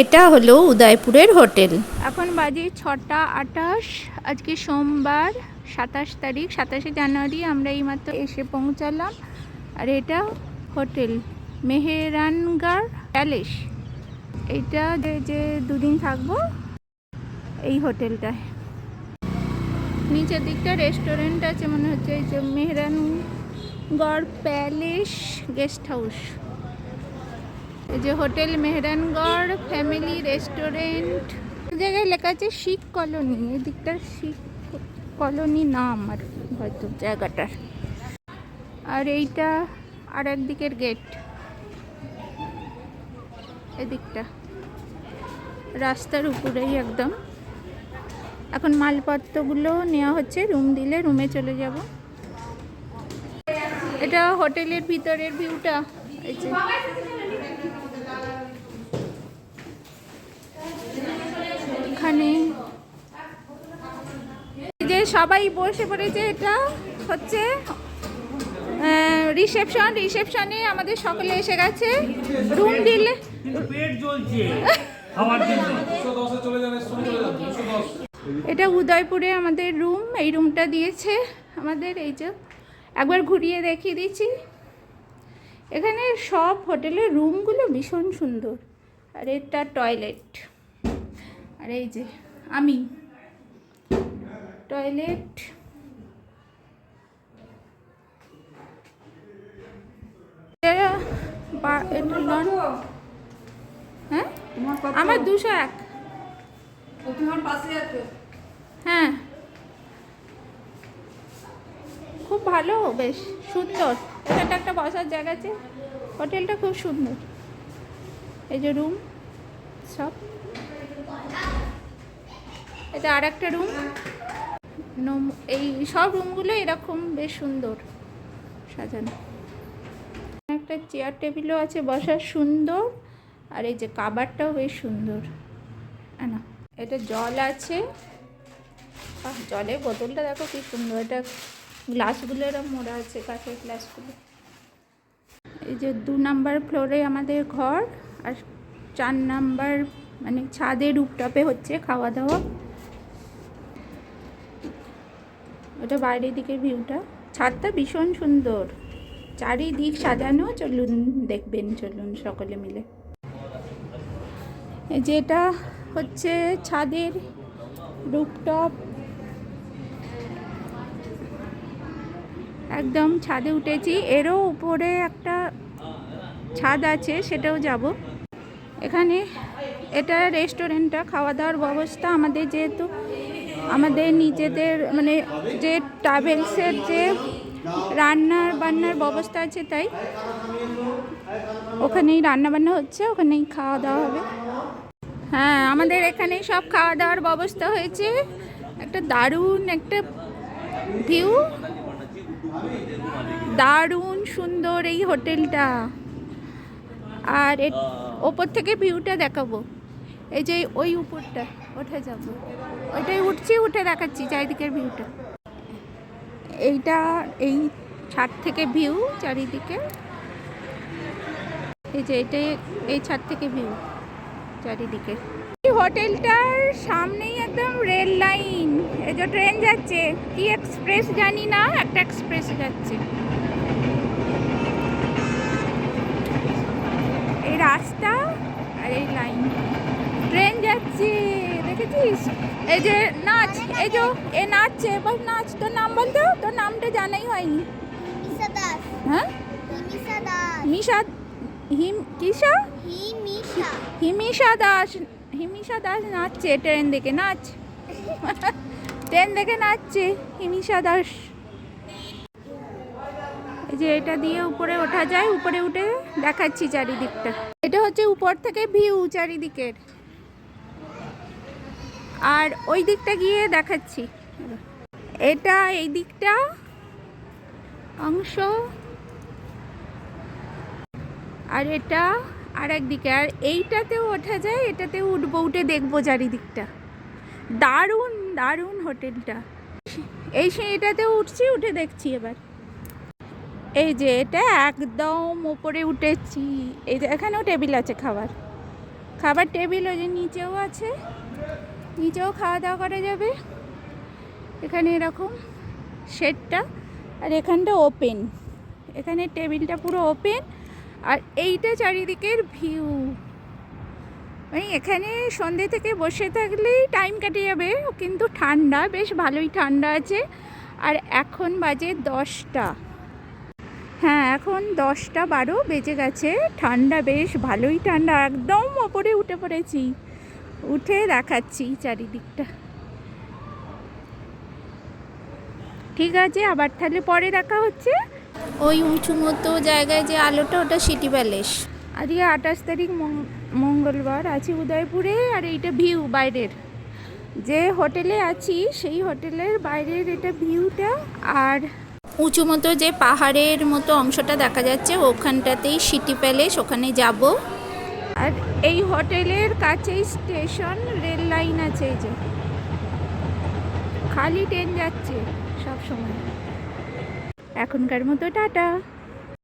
এটা হলো উদয়পুরের হোটেল। এখন বাজে ছটা আটাশ আজকে সোমবার, সাতাশ তারিখ, সাতাশে জানুয়ারি আমরা এইমাত্র এসে পৌঁছালাম। আর এটা হোটেল মেহেরানগার প্যালেস। এইটা যে যে দুদিন থাকব, এই হোটেলটায়। নিচের দিকটা রেস্টুরেন্ট আছে মনে হচ্ছে, এই যে মেহরানগড় প্যালেস গেস্ট হাউস এই যে হোটেল মেহরানগড়, ফ্যামিলি রেস্টুরেন্ট। জায়গায় লেখা আছে শিখ কলোনি, এই দিকটা শিখ কলোনি নাম আর হয়তো জায়গাটার। আর এইটা আর একদিকের গেট। এদিকটা। রাস্তার উপরেই একদম। এখন মালপত্রগুলো নেওয়া হচ্ছে, রুম দিলে রুমে চলে যাব। এটা হোটেলের ভিতরের ভিউটা, এই এখানে এই যে সবাই বসে পড়েছে এটা হচ্ছে রিসেপশন রিসেপশনে আমাদের সকলে এসে গেছে। রুম দিলে এটা উদয়পুরে আমাদের রুম এই রুমটা দিয়েছে আমাদের এই যে। একবার ঘুরিয়ে দেখিয়ে দিচ্ছি। এখানে সব হোটেলের রুমগুলো ভীষণ সুন্দর। আর এটা টয়লেট। আর এই যে আমি। টয়লেট। এটা হ্যাঁ? আমার দুশো এক। হ্যাঁ। খুব ভালো বেশ সুন্দর। এখানটা একটা বসার জায়গা আছে। হোটেলটা খুব সুন্দর। এই যে রুম সব। এটা আর একটা রুম। এই সব রুমগুলো এরকম বেশ সুন্দর সাজানো। একটা চেয়ার টেবিলও আছে বসার সুন্দর, আর এই যে কাবারটাও বেশ সুন্দর। না, এটা জল আছে। জলের বোতলটা দেখো কি সুন্দর, এটা গ্লাসগুলো এরকম মোড়া আছে, কাঠের গ্লাসগুলো। এই যে দু নাম্বার ফ্লোরে আমাদের ঘর, আর চার নাম্বার মানে ছাদের উপটপে হচ্ছে খাওয়া দাওয়া। ওটা বাইরের দিকের ভিউটা ছাদটা ভীষণ সুন্দর। চারিদিক সাজানো, চলুন দেখবেন, চলুন সকলে মিলে। যেটা হচ্ছে ছাদের রুপটপ একদম ছাদে উঠেছি। এরও উপরে একটা ছাদ আছে, সেটাও যাব। এখানে এটা রেস্টুরেন্টটা খাওয়া দাওয়ার ব্যবস্থা। আমাদের যেহেতু আমাদের নিজেদের মানে যে ট্রাভেলসের যে রান্নার বান্নার ব্যবস্থা আছে তাই। ওখানেই রান্না বান্না হচ্ছে, ওখানেই খাওয়া দাওয়া হবে। হ্যাঁ আমাদের এখানেই সব খাওয়া দাওয়ার ব্যবস্থা হয়েছে। একটা দারুণ একটা ভিউ দারুণ সুন্দর এই হোটেলটা। আর ওপর থেকে ভিউটা দেখাবো। এই যে ওই উপরটা, ওঠে যাব। ওইটাই উঠছি, উঠে দেখাচ্ছি চারিদিকের ভিউটা এইটা, এই ছাদ থেকে ভিউ চারিদিকে। এই যে এটাই, এই ছাদ থেকে ভিউ চারিদিকে। হোটেলটার সামনেই একদম রেল লাইন। এই যে ট্রেন যাচ্ছে। কি এক্সপ্রেস জানি না, একটা এক্সপ্রেস যাচ্ছে। এই রাস্তা আর এই লাইন। ট্রেন যাচ্ছে দেখেছিস? এই যে নাচ এই যে এ নাচছে এবার নাচ। তোর নাম বলতো তোর নামটা জানাই হয়নি। হ্যাঁ? মিশা হিম কিসা? হিমিশা। হিমিশা দাস হিমিশা দাস নাচছে ট্রেন দেখে নাচ। ট্রেন দেখে নাচছে হিমিশা দাস। এই যে এটা দিয়ে উপরে ওঠা যায় উপরে উঠে দেখাচ্ছি চারিদিকটা। এটা হচ্ছে উপর থেকে ভিউ চারিদিকের। আর ওই দিকটা গিয়ে দেখাচ্ছি। এটা এই দিকটা অংশ। আর এটা আর একদিকে আর এইটাতেও ওঠা যায় এটাতে উঠবো, উঠে দেখব চারিদিকটা। দারুণ দারুণ হোটেলটা। এই সিঁড়িটাতেও উঠছি, উঠে দেখছি এবার। এই যে এটা একদম ওপরে উঠেছি। এই যে এখানেও টেবিল আছে খাবার। খাবার টেবিল ওই যে নিচেও আছে। নিচেও খাওয়া দাওয়া করা যাবে। এখানে এরকম শেডটা আর এখানটা ওপেন এখানে টেবিলটা পুরো ওপেন আর এইটা চারিদিকের ভিউ মানে এখানে সন্ধে থেকে বসে থাকলেই টাইম কেটে যাবে, কিন্তু ঠান্ডা, বেশ ভালোই ঠান্ডা আছে। আর এখন বাজে দশটা। হ্যাঁ এখন দশটা বারো বেজে গেছে। ঠান্ডা বেশ ভালোই ঠান্ডা, একদম ওপরে উঠে পড়েছি। উঠে দেখাচ্ছি চারিদিকটা। ঠিক আছে আবার তাহলে পরে দেখা হচ্ছে। ওই উঁচু মতো জায়গায় যে আলোটা ওটা সিটি প্যালেস। আজকে আঠাশ তারিখ মঙ্গলবার আছি উদয়পুরে আর এইটা ভিউ বাইরের। যে হোটেলে আছি সেই হোটেলের বাইরের এটা ভিউটা আর উঁচু মতো যে পাহাড়ের মতো অংশটা দেখা যাচ্ছে ওখানটাতেই সিটি প্যালেস ওখানে যাব। আর এই হোটেলের কাছেই স্টেশন, রেল লাইন আছে যে। খালি ট্রেন যাচ্ছে সব সময়। এখনকার মতো টাটা।